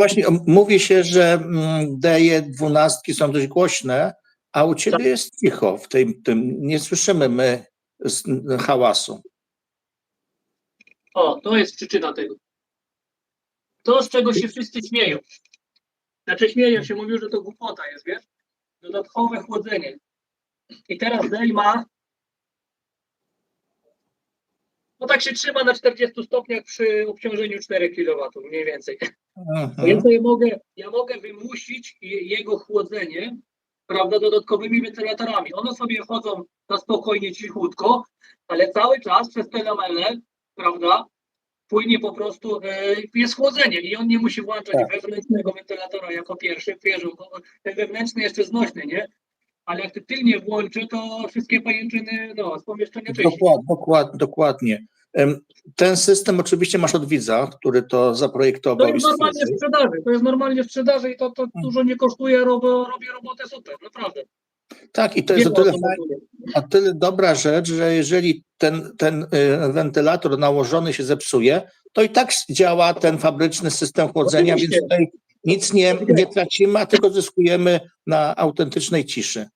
Właśnie mówi się, że mm, deje dwunastki są dość głośne, a u ciebie jest cicho w tym, tym nie słyszymy my hałasu. O, to jest przyczyna tego. To, z czego się wszyscy śmieją. Znaczy śmieją się, mówią, że to głupota jest, wiesz? Dodatkowe chłodzenie. I teraz Dell ma no tak się trzyma na 40 stopniach przy obciążeniu 4 kW mniej więcej. Więc ja mogę, ja mogę wymusić je- jego chłodzenie, prawda, dodatkowymi wentylatorami. One sobie chodzą na spokojnie, cichutko, ale cały czas przez te lamele, prawda, płynie po prostu, e, jest chłodzenie i on nie musi włączać Tak. wewnętrznego wentylatora jako pierwszy, wierzę, bo ten wewnętrzny jeszcze znośny, nie? Ale jak ty tylnie włączy, to wszystkie pajęczyny, no, z pomieszczenia czyści. Dokład, dokład, dokładnie. Em, Ten system oczywiście masz od widza, który to To zaprojektował i jest normalnie w sprzedaży, to jest normalnie w sprzedaży i to, to dużo nie kosztuje, robię, robię robotę super, naprawdę. Tak, i to jest o tyle, o tyle dobra rzecz, że jeżeli ten, ten y, wentylator nałożony się zepsuje, to i tak działa ten fabryczny system chłodzenia, Oczywiście. więc tutaj nic nie, nie tracimy, a tylko zyskujemy na autentycznej ciszy.